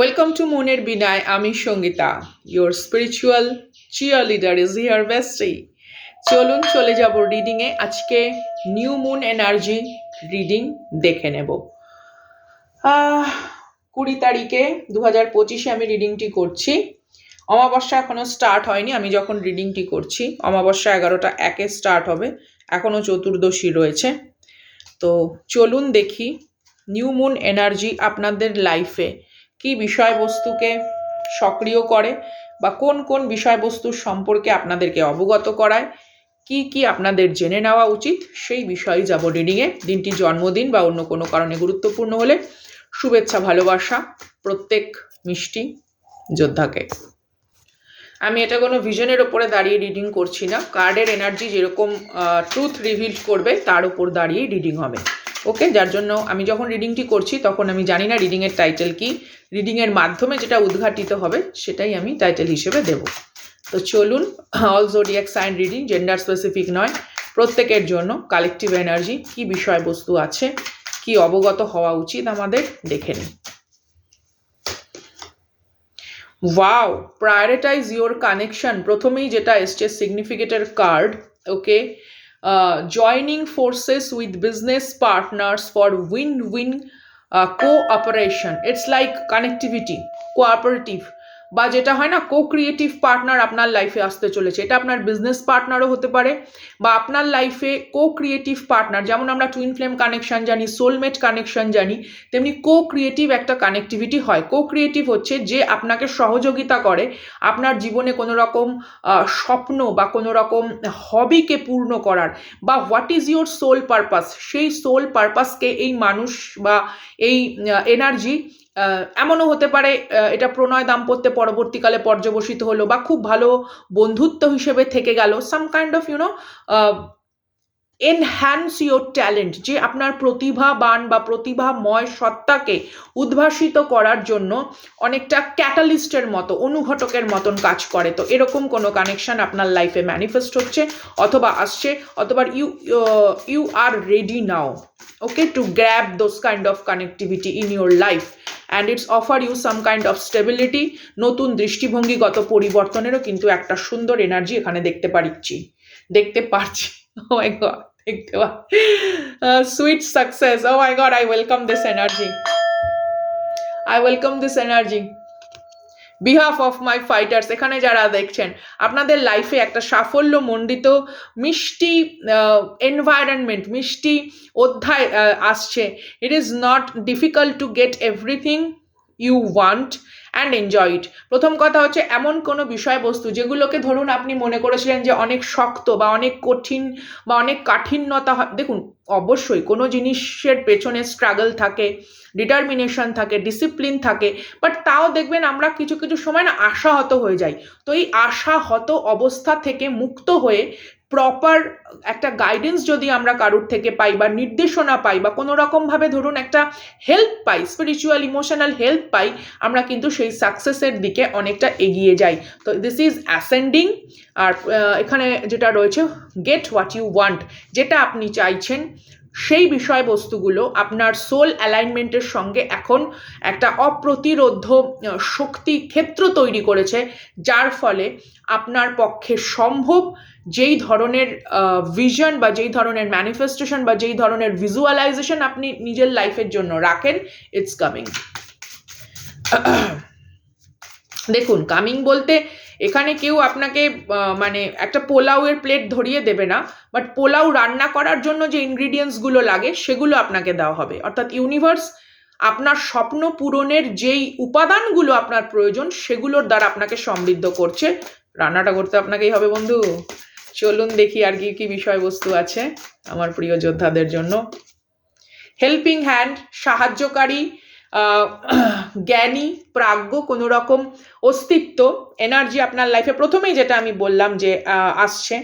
Welcome to মনের বিনায় আমি Sangeeta your spiritual cheerleader is here bestie চলুন চলে যাব রিডিংয়ে আজকে নিউ মুন এনার্জি রিডিং দেখে নেব। কুড়ি তারিখে দু হাজার পঁচিশে আমি রিডিংটি করছি। অমাবস্যা এখনও স্টার্ট হয়নি, আমি যখন রিডিংটি করছি, অমাবস্যা এগারোটা একে স্টার্ট হবে এখনও চতুর্দশী রয়েছে। তো চলুন দেখি নিউ মুন এনার্জি আপনাদের লাইফে কি বিষয়বস্তুকে সক্রিয় করে বা কোন কোন বিষয়বস্তুর সম্পর্কে আপনাদেরকে অবগত করায়, কি কি আপনাদের জেনে নেওয়া উচিত, সেই বিষয়ে যাব রিডিংয়ে দিনটি জন্মদিন বা অন্য কোনো কারণে গুরুত্বপূর্ণ হলে শুভেচ্ছা, ভালোবাসা, প্রত্যেক মিষ্টি যোদ্ধাকে। আমি এটা কোনো ভিশনের ওপরে দাঁড়িয়ে রিডিং করছি না। কার্ডের এনার্জি যেরকম ট্রুথ রিভিল করবে, তার উপর দাঁড়িয়ে রিডিং হবে। ওকে, যার জন্য আমি যখন রিডিংটি করছি, তখন আমি জানি না রিডিংয়ের টাইটেল কি। রিডিংয়ের মাধ্যমে যেটা উদ্ঘাটিত হবে, সেটাই আমি টাইটেল হিসেবে দেব। তো চলুন all zodiac sign reading gender specific নয়, প্রত্যেকের জন্য কালেকটিভ এনার্জি কি বিষয়বস্তু আছে, কি অবগত হওয়া উচিত আমাদের, দেখে নিই। ওয়াও প্রায়োরিটাইজ ইওর কানেকশন প্রথমেই যেটা এসছে সিগনিফিকেটের card okay uh, joining forces with business partners for win win uh, cooperation. It's like connectivity, cooperative বা যেটা হয় না কো ক্রিয়েটিভ পার্টনার আপনার লাইফে আসতে চলেছে। এটা আপনার বিজনেস পার্টনারও হতে পারে বা আপনার লাইফে কো ক্রিয়েটিভ পার্টনার যেমন আমরা টুইন ফ্লেম কানেকশন জানি সোলমেট কানেকশন জানি, তেমনি কো ক্রিয়েটিভ একটা কানেক্টিভিটি হয়। কো ক্রিয়েটিভ হচ্ছে যে আপনাকে সহযোগিতা করে আপনার জীবনে কোনো রকম স্বপ্ন বা কোনো রকম হবিকে পূর্ণ করার বা what is your soul purpose সেই সোল পারপাসকে এই মানুষ বা এই এনার্জি এমনও হতে পারে এটা প্রণয় দাম্পত্যে পরবর্তীকালে পর্যবসিত হলো বা খুব ভালো বন্ধুত্ব হিসেবে থেকে গেল। Some kind of you know enhance your talent যে আপনার প্রতিভাবান বা প্রতিভাময় সত্তাকে উদ্ভাসিত করার জন্য অনেকটা ক্যাটালিস্টের মতো, অনুঘটকের মতন কাজ করে। তো এরকম কোনো কানেকশন আপনার লাইফে ম্যানিফেস্ট হচ্ছে অথবা আসছে, অথবা you you are ready now okay to grab those kind of connectivity in your life and it's offer you some kind of stability নতুন দৃষ্টিভঙ্গিগত পরিবর্তনেরও কিন্তু একটা সুন্দর এনার্জি এখানে দেখতে পারছি দেখতে পারছি ও গড দেখতে sweet success oh my god I welcome this energy I welcome this energy behalf of my fighters এখানে যারা দেখছেন, আপনাদের লাইফে একটা সাফল্য মণ্ডিত, মিষ্টি এনভায়রনমেন্ট মিষ্টি অধ্যায় আসছে। It is not difficult to get everything you want and enjoy it প্রথম কথা হচ্ছে এমন কোনো বিষয়বস্তু যেগুলোকে ধরুন আপনি মনে করেছিলেন যে অনেক শক্ত বা অনেক কঠিন বা অনেক কাঠিন্যতা দেখুন, অবশ্যই কোনো জিনিসের পেছনে স্ট্রাগল থাকে ডিটারমিনেশন থাকে ডিসিপ্লিন থাকে বাট তাও দেখবেন আমরা কিছু কিছু সময় না আশাহত হয়ে যাই। তো এই আশাহত অবস্থা থেকে মুক্ত হয়ে প্রপার একটা গাইডেন্স যদি আমরা কারুর থেকে পাই বা নির্দেশনা পাই বা কোনো রকমভাবে ধরুন একটা হেল্প পাই স্পিরিচুয়াল ইমোশনাল হেল্প পাই, আমরা কিন্তু সেই সাকসেসের দিকে অনেকটা এগিয়ে যাই। তো দিস ইজ অ্যাসেন্ডিং আর এখানে যেটা রয়েছে গেট হোয়াট ইউ ওয়ান্ট যেটা আপনি চাইছেন, সেই বিষয়বস্তুগুলো আপনার সোল অ্যালাইনমেন্টের সঙ্গে এখন একটা অপ্রতিরোধ্য শক্তি ক্ষেত্র তৈরি করেছে, যার ফলে আপনার পক্ষে সম্ভব, যেই ধরনের ভিশন বা যেই ধরনের ম্যানিফেস্টেশন বা যেই ধরনের ভিজুয়ালাইজেশন আপনি নিজের লাইফের জন্য রাখেন ইটস কামিং দেখুন কামিং বলতে এখানে কেউ আপনাকে মানে একটা পোলাওয়ের প্লেট ধরিয়ে দেবে না বাট পোলাও রান্না করার জন্য যে ইনগ্রিডিয়েন্টসগুলো লাগে, সেগুলো আপনাকে দেওয়া হবে। অর্থাৎ ইউনিভার্স আপনার স্বপ্ন পূরণের যেই উপাদানগুলো আপনার প্রয়োজন, সেগুলোর দ্বারা আপনাকে সমৃদ্ধ করছে। রান্নাটা করতে আপনাকেই হবে বন্ধু। চলুন দেখি আর কি কি বিষয়বস্তু আছে আমার প্রিয় যোদ্ধাদের জন্য। হেল্পিং হ্যান্ড সাহায্যকারী জ্ঞানী, প্রাজ্ঞ কোনো রকম অস্তিত্ব এনার্জি আপনার লাইফে প্রথমেই যেটা আমি বললাম যে আসছে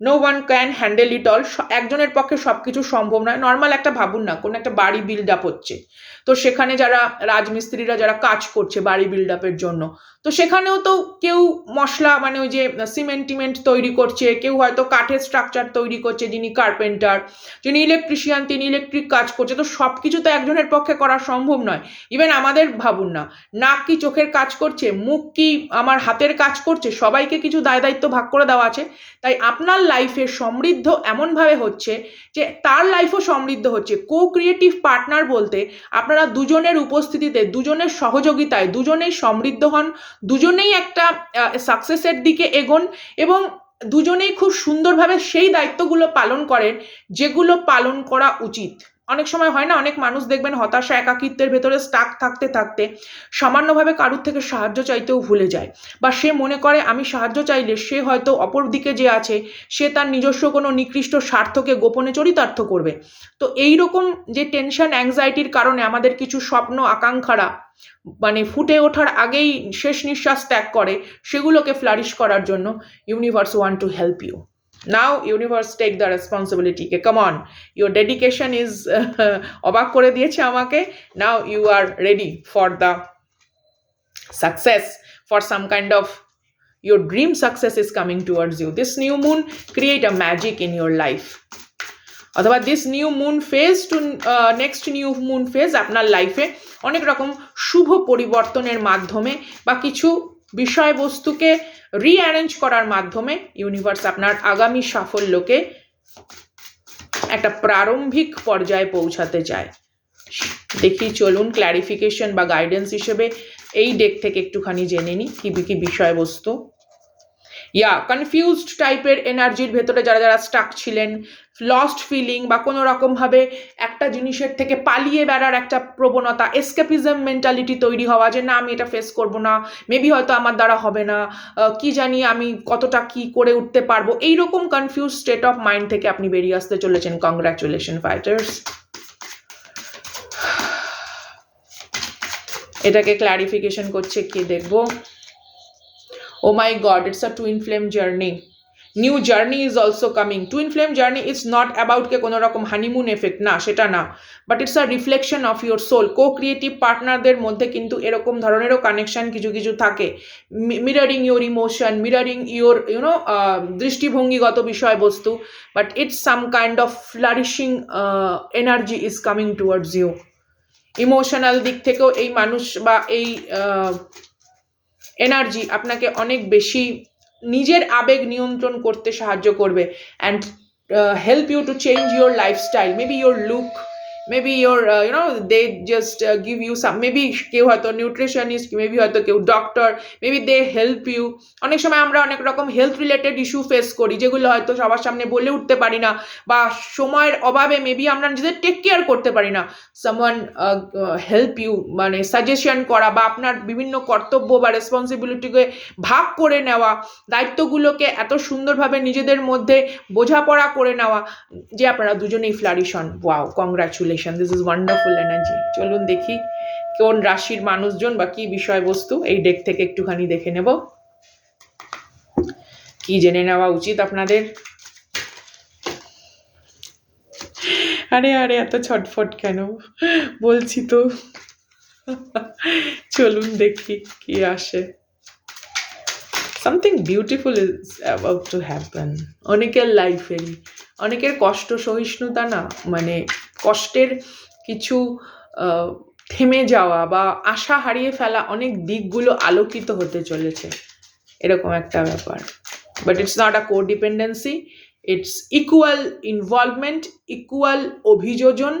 no one can handle it all একজনের পক্ষে সব কিছু সম্ভব নয়। নর্মাল একটা ভাবুন না, কোনো একটা বাড়ি বিল্ড আপ হচ্ছে। তো সেখানে যারা রাজমিস্ত্রিরা যারা কাজ করছে বাড়ি বিল্ড আপের জন্য, তো সেখানেও তো কেউ মশলা মানে ওই যে সিমেন্ট টিমেন্ট তৈরি করছে, কেউ হয়তো কাঠের স্ট্রাকচার তৈরি করছে যিনি কার্পেন্টার যিনি ইলেকট্রিশিয়ান তিনি ইলেকট্রিক কাজ করছে, তো সব কিছু তো একজনের পক্ষে করা সম্ভব নয়। ইভেন আমাদের ভাবুন না, নাক কি চোখের কাজ করছে, মুখ কি আমার হাতের কাজ করছে, সবাইকে কিছু দায় দায়িত্ব ভাগ করে দেওয়া আছে। তাই আপনার লাইফে সমৃদ্ধ এমনভাবে হচ্ছে যে তার লাইফও সমৃদ্ধ হচ্ছে। কো ক্রিয়েটিভ পার্টনার বলতে আপনারা দুজনের উপস্থিতিতে, দুজনের সহযোগিতায়, দুজনেই সমৃদ্ধ হন, দুজনেই একটা সাকসেসের দিকে এগোন এবং দুজনেই খুব সুন্দরভাবে সেই দায়িত্বগুলো পালন করেন যেগুলো পালন করা উচিত। অনেক সময় হয় না, অনেক মানুষ দেখবেন হতাশা, একাকিত্বের ভেতরে স্টাক থাকতে থাকতে সামান্যভাবে কারুর থেকে সাহায্য চাইতেও ভুলে যায়। বা সে মনে করে, আমি সাহায্য চাইলে সে হয়তো অপর দিকে যে আছে, সে তার নিজস্ব কোনো নিকৃষ্ট স্বার্থকে গোপনে চরিতার্থ করবে। তো এই রকম যে টেনশন অ্যাংজাইটির কারণে আমাদের কিছু স্বপ্ন, আকাঙ্ক্ষারা মানে ফুটে ওঠার আগেই শেষ নিঃশ্বাস ত্যাগ করে, সেগুলোকে ফ্লারিশ করার জন্য universe want to help you now universe take the responsibility K come on your dedication is অবাক করে দিয়েছে আমাকে। Now you are ready for the success for some kind of your dream success is coming towards you. This new moon, create a magic in your life. অথবা this new moon phase to next new moon phase আপনার লাইফে অনেক রকম শুভ পরিবর্তনের মাধ্যমে বা কিছু বিষয়বস্তুকে rearrange করার মাধ্যমে ইউনিভার্স আপনার আগামী সাফল্যকে একটা প্রারম্ভিক পর্যায়ে পৌঁছাতে চায়। দেখি চলুন ক্ল্যারিফিকেশন বা গাইডেন্স হিসেবে এই ডেক থেকে একটুখানি জেনে নিই, কী কি বিষয়বস্তু। ইয়া কনফিউজড টাইপের এনার্জির ভেতরে যারা যারা স্টাক ছিলেন লস্ট ফিলিং বা কোনো রকমভাবে একটা জিনিসের থেকে পালিয়ে বেড়ার একটা প্রবণতা এসকেপিজম মেন্টালিটি তৈরি হওয়া যে, না, আমি এটা ফেস করব না মেবি হয়তো আমার দ্বারা হবে না কি জানি আমি কতটা কি করে উঠতে পারব। এইরকম কনফিউজ স্টেট অফ মাইন্ড থেকে আপনি বেরিয়ে আসতে চলেছেন। কংগ্রাচুলেশন ফাইটার্স এটাকে ক্ল্যারিফিকেশন করছে, কি দেখব? ও my god it's a twin flame journey new journey is also coming twin flame journey is not অ্যাবাউটকে কোনো রকম হানিমুন এফেক্ট না, সেটা না. But it's a reflection of your soul co creative পার্টনারদের মধ্যে কিন্তু এরকম ধরনেরও কানেকশন কিছু কিছু থাকে। Mirroring your emotion mirroring your you know দৃষ্টিভঙ্গিগত বিষয়বস্তু। But it's some kind of flourishing energy is coming towards you emotional দিক থেকেও এই মানুষ বা এই এনার্জি আপনাকে অনেক বেশি নিজের আবেগ নিয়ন্ত্রণ করতে সাহায্য করবে and help you to change your lifestyle maybe your look maybe your you know they just give you some maybe কেউ হয়তো নিউট্রিশনিস্ট মেবি হয়তো কেউ doctor maybe they help you অনেক সময় আমরা অনেক রকম হেলথ রিলেটেড ইস্যু ফেস করি, যেগুলো হয়তো সবার সামনে বলে উঠতে পারি না বা সময়ের অভাবে মেবি আমরা নিজেদের টেক কেয়ার করতে পারি না। সামওয়ান হেল্প ইউ মানে সাজেশন করা বা আপনার বিভিন্ন কর্তব্য বা রেসপন্সিবিলিটিকে ভাগ করে নেওয়া, দায়িত্বগুলোকে এত সুন্দরভাবে নিজেদের মধ্যে বোঝাপড়া করে নেওয়া, যে আপনারা দুজনেই ফ্লারিশ হন। Wow congratulation this is wonderful energy চলুন দেখি কোন রাশির মানুষজন বা কি বিষয়বস্তু এই ডেক থেকে একটুখানি দেখে নেব। কি জেনে নেওয়া উচিত আপনাদের? আরে আরে, এত ছটফট কেন? বলছি তো। চলুন দেখি কি আসে। Something beautiful is about to happen অনেকের লাইফেরই অনেকের কষ্ট সহিষ্ণুতা না মানে কষ্টের কিছু থেমে যাওয়া বা আশা হারিয়ে ফেলা অনেক দিকগুলো আলোকিত হতে চলেছে। এরকম একটা ব্যাপার। But it's not a codependency it's equal involvement equal অভিযোজন,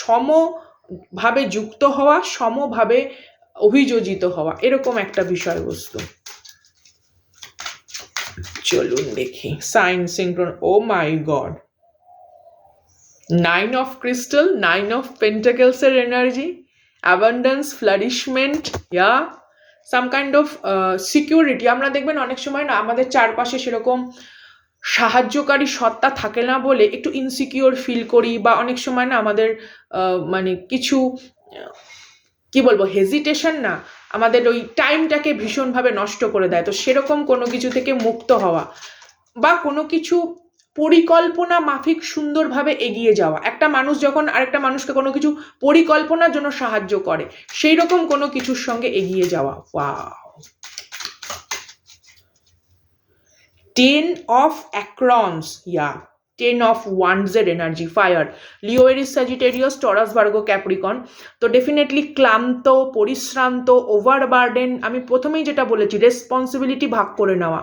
সমভাবে যুক্ত হওয়া, সমভাবে অভিযোজিত হওয়া, এরকম একটা বিষয়বস্তু। চলুন দেখি। Sign synchron oh my god nine of crystal nine of পেন্টাকেলসের energy abundance flourishment yeah some kind of security আমরা দেখবেন অনেক সময় না আমাদের চারপাশে সেরকম সাহায্যকারী সত্তা থাকে না বলে একটু ইনসিকিওর ফিল করি বা অনেক সময় না আমাদের মানে কিছু কি বলব হেজিটেশন না আমাদের ওই টাইমটাকে ভীষণভাবে নষ্ট করে দেয়। তো সেরকম কোনো কিছু থেকে মুক্ত হওয়া বা কোনো কিছু পরিকল্পনা মাফিক সুন্দরভাবে এগিয়ে যাওয়া। একটা মানুষ যখন আরেকটা মানুষকে কোনো কিছু পরিকল্পনার জন্য সাহায্য করে সেই রকম কোনো কিছুর সঙ্গে এগিয়ে যাওয়া। Wow. Ten of acorns, yeah. Ten of ওয়ান্ডসের energy fire Leo Aries Sagittarius Taurus Virgo Capricorn তো ডেফিনেটলি ক্লান্ত, পরিশ্রান্ত ওভারবার্ডেন আমি প্রথমেই যেটা বলেছি রেসপন্সিবিলিটি ভাগ করে নেওয়া।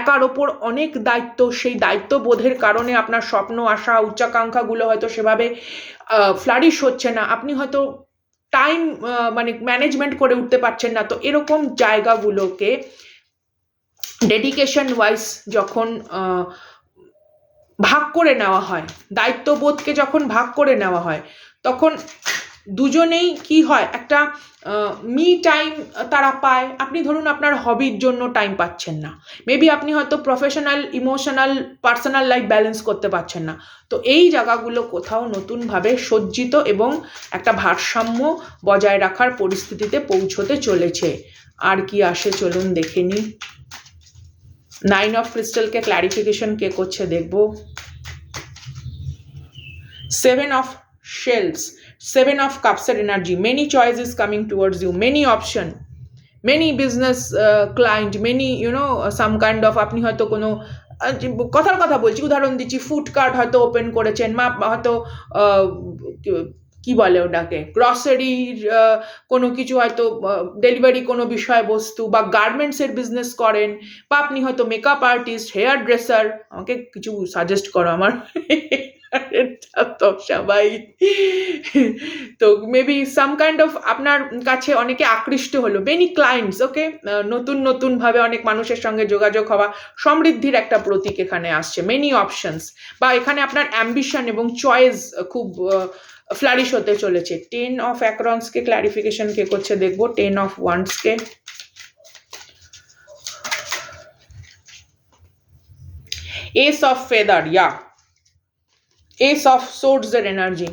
একার ওপর অনেক দায়িত্ব, সেই দায়িত্ববোধের কারণে আপনার স্বপ্ন, আশা, উচ্চাকাঙ্ক্ষাগুলো হয়তো সেভাবে ফ্লারিশ হচ্ছে না। আপনি হয়তো টাইম মানে ম্যানেজমেন্ট করে উঠতে পারছেন না। তো এরকম জায়গাগুলোকে ডেডিকেশন ওয়াইজ যখন ভাগ করে নেওয়া হয়। দায়িত্ববোধকে যখন ভাগ করে নেওয়া হয়, তখন দুজনেই কি হয়? একটা মি টাইম তারা পায়। আপনি ধরুন আপনার হবির জন্য টাইম পাচ্ছেন না। মেবি আপনি হয়তো professional emotional personal life balance করতে পারছেন না। তো এই জায়গাগুলো কোথাও নতুনভাবে সজ্জিত এবং একটা ভারসাম্য বজায় রাখার পরিস্থিতিতে পৌঁছতে চলেছে। আর কি আসে চলুন দেখে নিই। নাইন অফ ক্রিস্টালকে ক্ল্যারিফিকেশন কে করছে দেখব। Seven of shells seven of কাপসের energy many choices coming towards you many option many business client many you know some kind of আপনি হয়তো কোনো কথার কথা বলছি, উদাহরণ দিচ্ছি ফুড কার্ট হয়তো ওপেন করেছেন মা হয়তো কি- বলে ওটাকে? গ্রসারির কোনো কিছু হয়তো ডেলিভারি কোনো বিষয়বস্তু বা গার্মেন্টসের বিজনেস করেন বা আপনি হয়তো মেকআপ আর্টিস্ট হেয়ার ড্রেসার আমাকে কিছু সাজেস্ট করো আমার। তো সবাই। তো মেবি সাম কাইন্ড অফ আপনার কাছে অনেকে আকৃষ্ট হলো মেনি ক্লায়েন্টস ওকে নতুন নতুনভাবে অনেক মানুষের সঙ্গে যোগাযোগ হওয়া সমৃদ্ধির একটা প্রতীক এখানে আসছে মেনি অপশনস বা এখানে আপনার অ্যাম্বিশন এবং চয়েস খুব ফ্লারিশ হতে চলেছে টেন অফ অ্যাক্রন্সকে ক্ল্যারিফিকেশন কে করছে দেখব টেন অফ ওয়ান্সকে ace of feather yeah ace of সোর্সের এনার্জি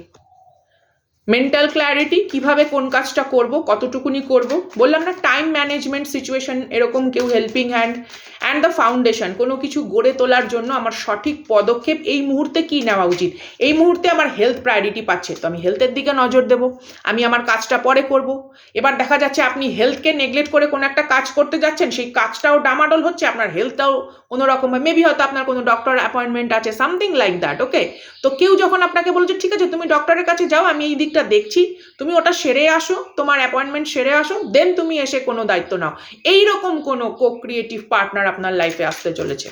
মেন্টাল ক্ল্যারিটি কীভাবে কোন কাজটা করব, কতটুকুনি করব। বললাম না টাইম ম্যানেজমেন্ট সিচুয়েশন এরকম কেউ helping hand and the foundation কোনো কিছু গড়ে তোলার জন্য আমার সঠিক পদক্ষেপ এই মুহূর্তে কি নেওয়া উচিত? এই মুহূর্তে আমার হেলথ প্রায়োরিটি পাচ্ছে, তো আমি হেলথের দিকে নজর দেব, আমি আমার কাজটা পরে করব। এবার দেখা যাচ্ছে আপনি হেলথকে নেগলেক্ট করে কোনো একটা কাজ করতে যাচ্ছেন, সেই কাজটাও ডামাডোল হচ্ছে, আপনার হেলথটাও কোনোরকম মেবি হয়তো আপনার কোনো ডক্টর অ্যাপয়েন্টমেন্ট আছে সামথিং লাইক দ্যাট ওকে তো কেউ যখন আপনাকে বলছে, ঠিক আছে, তুমি ডক্টরের কাছে যাও, আমি এই দিকটা দেখছি, তুমি ওটা সেরে আসো, তোমার অ্যাপয়েন্টমেন্ট সেরে আসো দেন তুমি এসে কোনো দায়িত্ব নাও। এই রকম কোনো কো ক্রিয়েটিভ পার্টনার আপনার লাইফে আসতে চলেছে।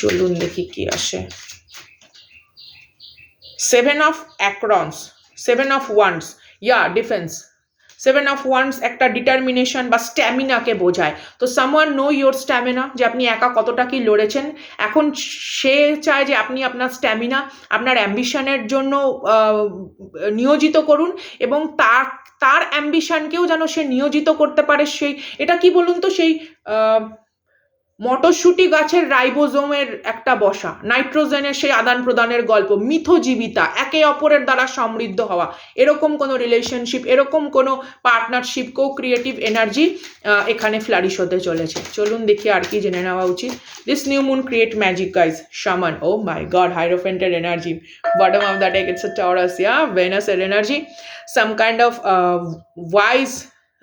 চলুন দেখি কি আসে। Seven of acorns seven of wands yeah defence seven of wands একটা ডিটারমিনেশন বা স্ট্যামিনাকে বোঝায়। তো সামওয়ান নো ইয়োর স্ট্যামিনা যে আপনি একা কতটা কি লড়েছেন। এখন সে চায় যে আপনি আপনার স্ট্যামিনা আপনার অ্যাম্বিশনের জন্য নিয়োজিত করুন এবং তার তার অ্যাম্বিশনকেও যেন সে নিয়োজিত করতে পারে সেই, এটা কি বলুন তো সেই মটরশুঁটি গাছের রাইবোজোমের একটা বসা নাইট্রোজেনের সেই আদান প্রদানের গল্প মিথজীবিতা একে অপরের দ্বারা সমৃদ্ধ হওয়া এরকম কোনো রিলেশনশিপ এরকম কোনো পার্টনারশিপ কো ক্রিয়েটিভ এনার্জি এখানে ফ্লারিশ হতে চলেছে। চলুন দেখি আর কি জেনে নেওয়া উচিত। This new moon create magic guys shaman oh my god হাইরোফেন্টের energy bottom of the deck it's a taurus yeah of uh, wise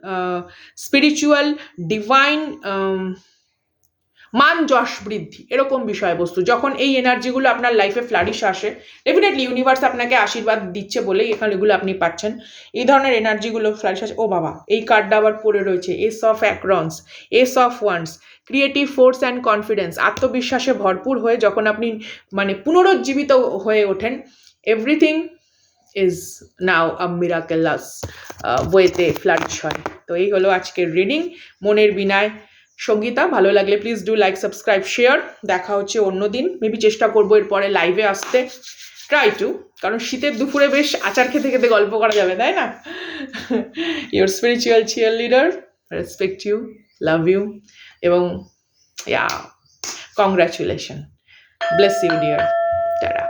uh, spiritual divine um, মান যশ বৃদ্ধি, এরকম বিষয়বস্তু। যখন এই এনার্জিগুলো আপনার লাইফে ফ্লারিশ আসে ডেফিনেটলি ইউনিভার্স আপনাকে আশীর্বাদ দিচ্ছে বলেই এখানে এগুলো আপনি পাচ্ছেন। এই ধরনের এনার্জিগুলো ফ্লারিশ আসে। ও বাবা, এই কার্ডটা আবার পড়ে রয়েছে ace of acorns ace of wands creative force and confidence আত্মবিশ্বাসে ভরপুর হয়ে যখন আপনি মানে পুনরুজ্জীবিত হয়ে ওঠেন এভরিথিং ইজ নাও আ মিরাকেলাস ওয়েতে ফ্লারিশ হয়। তো এই হলো আজকের রিডিং মনের বিনায় সঙ্গীতা, ভালো লাগলে please do like subscribe share দেখা হচ্ছে অন্য দিন। মেবি চেষ্টা করব এরপরে লাইভে আসতে। ট্রাই টু কারণ শীতের দুপুরে বেশ আচার খেতে খেতে গল্প করা যাবে, তাই না? Your spiritual cheerleader respect you love you এবং yeah congratulation bless you dear তারা